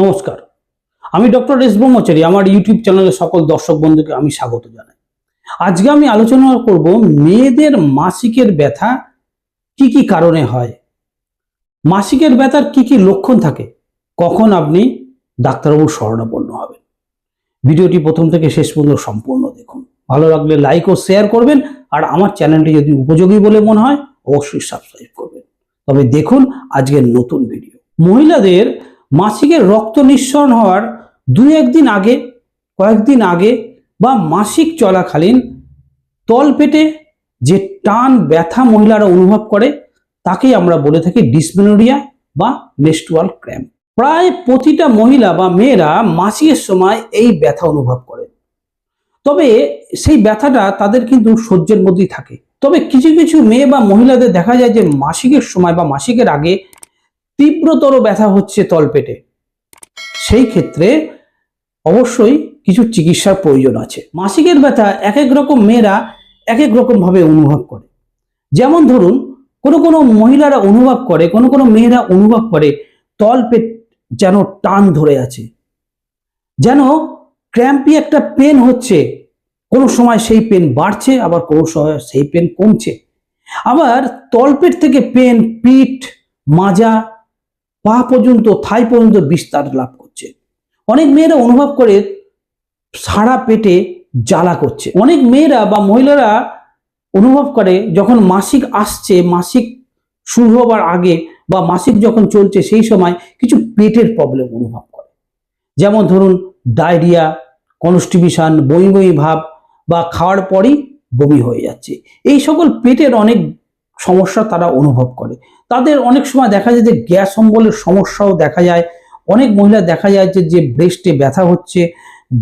নমস্কার। আমি doctor S ব্রহ্মচারী, আমার ইউটিউব চ্যানেলের সকল দর্শক বন্ধুকে আমি স্বাগত জানাই। আজকে আমি আলোচনা করব মেয়েদের মাসিকের ব্যথা কি কি কারণে হয়, মাসিকের ব্যথার কি কি লক্ষণ থাকে, কখন আপনি ডাক্তারবাবুর শরণাপন্ন হবেন। ভিডিওটি প্রথম থেকে শেষ পর্যন্ত সম্পূর্ণ দেখুন। ভালো লাগলে লাইক ও শেয়ার করবেন, আর আমার চ্যানেলটি যদি উপযোগী বলে মনে হয়, অবশ্যই সাবস্ক্রাইব করবেন। তবে দেখুন আজকের নতুন ভিডিও মহিলাদের মাসিকের রক্ত নিঃসরণ হওয়ার দু একদিন আগে, কয়েকদিন আগে বা মাসিক চলাকালীন তলপেটে যে টান ব্যথা মহিলারা অনুভব করে, তাকেই আমরা বলে থাকি ডিসমেনোরিয়া বা মেস্টুয়াল ক্র্যাম্প। প্রায় প্রতিটা মহিলা বা মেয়েরা মাসিকের সময় এই ব্যথা অনুভব করে। তবে সেই ব্যথাটা তাদের কিন্তু সহ্যের মধ্যেই থাকে। তবে কিছু কিছু মেয়ে বা মহিলাদের দেখা যায় যে মাসিকের সময় বা মাসিকের আগে তীব্রতর ব্যথা হচ্ছে তলপেটে। সেই ক্ষেত্রে অবশ্যই কিছু চিকিৎসার প্রয়োজন আছে। মাসিকের ব্যথা এক এক রকম মেয়েরা এক এক রকম ভাবে অনুভব করে। যেমন ধরুন, কোনো কোনো মহিলারা অনুভব করে, কোনো কোনো মেয়েরা অনুভব করে, তলপেট যেন টান ধরে আছে। যেন ক্র্যাম্পি একটা পেন হচ্ছে, কোনো সময় সেই পেন বাড়ছে, আবার কোনো সময় সেই পেন কমছে। আবার তলপেট থেকে পেন, পিঠ, মাজা পা পর্যন্ত, থাই পর্যন্ত বিস্তার লাভ করছে। অনেক মেয়েরা অনুভব করে সারা পেটে জ্বালা করছে। অনেক মেয়েরা বা মহিলারা অনুভব করে যখন মাসিক আসছে, মাসিক শুরু হবার আগে বা মাসিক যখন চলছে, সেই সময় কিছু পেটের প্রবলেম অনুভব করে। যেমন ধরুন, ডায়রিয়া কনস্টিবিউশন বই বই ভাব বা খাওয়ার পরই বমি হয়ে যাচ্ছে। এই সকল পেটের অনেক সমস্যা তারা অনুভব করে। তাদের অনেক সময় দেখা যায় যে গ্যাস অম্বলের সমস্যাও দেখা যায়। অনেক মহিলা দেখা যায় যে যে ব্রেস্টে ব্যথা হচ্ছে,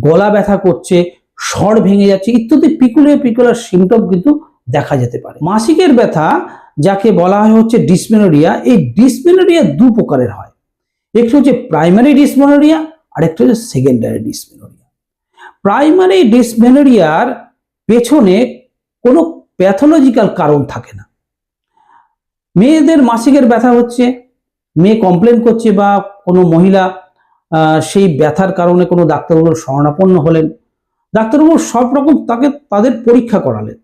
গলা ব্যথা করছে, স্বর ভেঙে যাচ্ছে ইত্যাদি পিকুলার পিকুলার সিমটম কিন্তু দেখা যেতে পারে। মাসিকের ব্যথা, যাকে বলা হয় হচ্ছে ডিসমেনোরিয়া এই ডিসমেনোরিয়া দু প্রকারের হয়। একটি হচ্ছে প্রাইমারি ডিসমেনোরিয়া আর একটা হচ্ছে সেকেন্ডারি ডিসমেনোরিয়া প্রাইমারি ডিসমেনোরিয়ার পেছনে কোনো প্যাথোলজিক্যাল কারণ থাকে না। মেয়েদের মাসিকের ব্যথা হচ্ছে, মেয়ে কমপ্লেন করছে বা কোনো মহিলা সেই ব্যথার কারণে কোনো ডাক্তারবাবুর শরণাপন্ন হলেন। ডাক্তারবাবু সব রকম তাকে, তাদের পরীক্ষা করালেন।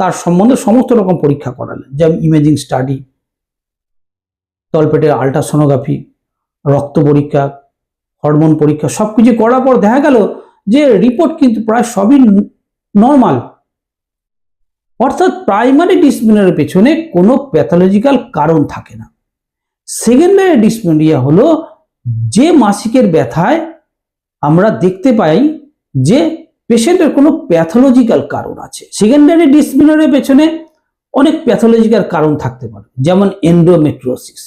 তার সম্বন্ধে সমস্ত রকম পরীক্ষা করালেন। যেমন ইমেজিং স্টাডি তলপেটের আল্ট্রাসোনোগ্রাফি রক্ত পরীক্ষা হরমোন পরীক্ষা সব কিছু করার পর দেখা গেল যে রিপোর্ট কিন্তু প্রায় সবই নর্মাল অর্থাৎ প্রাইমারি ডিসপ্লিনের পেছনে কোনো প্যাথোলজিক্যাল কারণ থাকে না। সেকেন্ডারি ডিসপ্লিনিয়া হলো যে মাসিকের ব্যথায় আমরা দেখতে পাই যে পেশেন্টের কোনো প্যাথোলজিক্যাল কারণ আছে। সেকেন্ডারি ডিসপ্লিনের পেছনে অনেক প্যাথোলজিক্যাল কারণ থাকতে পারে, যেমন এন্ডোমেট্রোসিস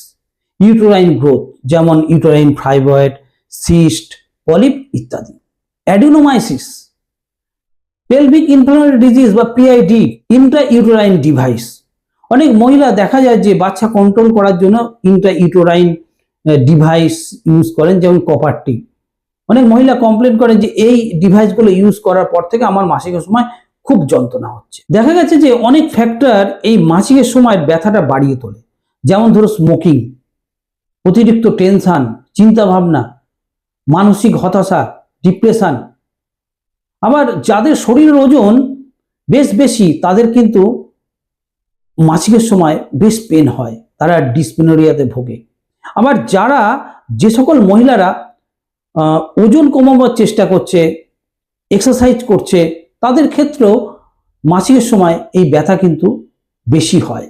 ইউটোরাইন গ্রোথ যেমন ইউটোরাইন ফাইব্রয়েড সিস্ট পলিপ ইত্যাদি। অ্যাডিনোমাইসিস পেলভিক ইনফ্লামেটরি ডিজিজ বা পিআইডি ইন্ট্রা ইউটোরাইন ডিভাইস অনেক মহিলা দেখা যায় যে বাচ্চা কন্ট্রোল করার জন্য ইন্ট্রা ইউটোরাইন ডিভাইস ইউজ করেন, যেমন কপারটি অনেক মহিলা কমপ্লেন করেন যে এই ডিভাইসগুলো ইউজ করার পর থেকে আমার মাসিকের সময় খুব যন্ত্রণা হচ্ছে। দেখা গেছে যে অনেক ফ্যাক্টর এই মাসিকের সময় ব্যথাটা বাড়িয়ে তোলে। যেমন ধরো স্মোকিং অতিরিক্ত টেনশান চিন্তা ভাবনা মানসিক হতাশা ডিপ্রেশন আবার যাদের শরীরের ওজন বেশ বেশি, তাদের কিন্তু মাসিকের সময় বেশ পেন হয়, তারা ডিসপিনোরিয়াতে ভোগে। আবার যারা যে সকল মহিলারা ওজন কমাবার চেষ্টা করছে এক্সারসাইজ করছে, তাদের ক্ষেত্রেও মাসিকের সময় এই ব্যথা কিন্তু বেশি হয়।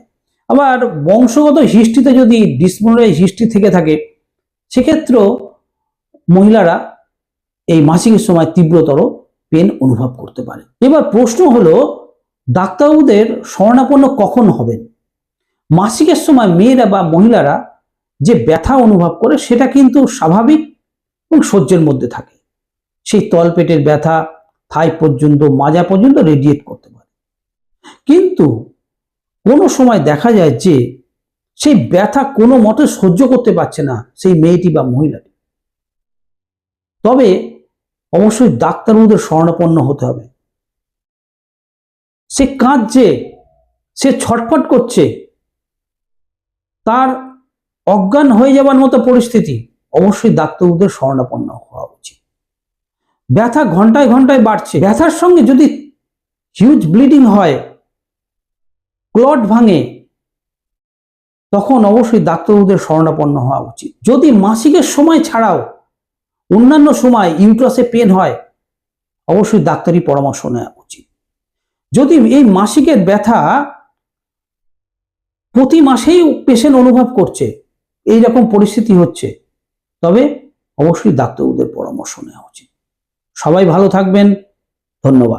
আবার বংশগত হিস্ট্রিতে যদি ডিসপিনোরিয়া হিস্ট্রি থেকে থাকে, সেক্ষেত্রেও মহিলারা এই মাসিকের সময় তীব্রতর পেন অনুভব করতে পারে। এবার প্রশ্ন হলো, ডাক্তারবাবুদের শরণাপন্ন কখন হবেন মাসিকের সময় মেয়েরা বা মহিলারা যে ব্যথা অনুভব করে সেটা কিন্তু স্বাভাবিক এবং সহ্যের মধ্যে থাকে। সেই তলপেটের ব্যথা, থাই পর্যন্ত, মাজা পর্যন্ত রেডিয়েট করতে পারে। কিন্তু কোনো সময় দেখা যায় যে সেই ব্যথা কোনো মতে সহ্য করতে পারছে না সেই মেয়েটি বা মহিলাটি। তবে অবশ্যই ডাক্তারবাবুদের শরণাপন্ন হতে হবে। সে কাঁদছে, সে ছটফট করছে। তার অজ্ঞান হয়ে যাবার মতো পরিস্থিতি অবশ্যই ডাক্তারবাবুদের শরণাপন্ন হওয়া উচিত। ব্যথা ঘন্টায় ঘন্টায় বাড়ছে। ব্যথার সঙ্গে যদি হিউজ ব্লিডিং হয় ক্লট ভাঙে, তখন অবশ্যই ডাক্তারবাবুদের স্বর্ণাপন্ন হওয়া উচিত। যদি মাসিকের সময় ছাড়াও অন্যান্য সময় ইউট্রাসে পেন হয়, অবশ্যই ডাক্তারি পরামর্শ নেওয়া উচিত। যদি এই মাসিকের ব্যথা প্রতি মাসেই পেশেন্ট অনুভব করছে এই রকম পরিস্থিতি হচ্ছে, তবে অবশ্যই ডাক্তারদের পরামর্শ নেওয়া উচিত। সবাই ভালো থাকবেন, ধন্যবাদ।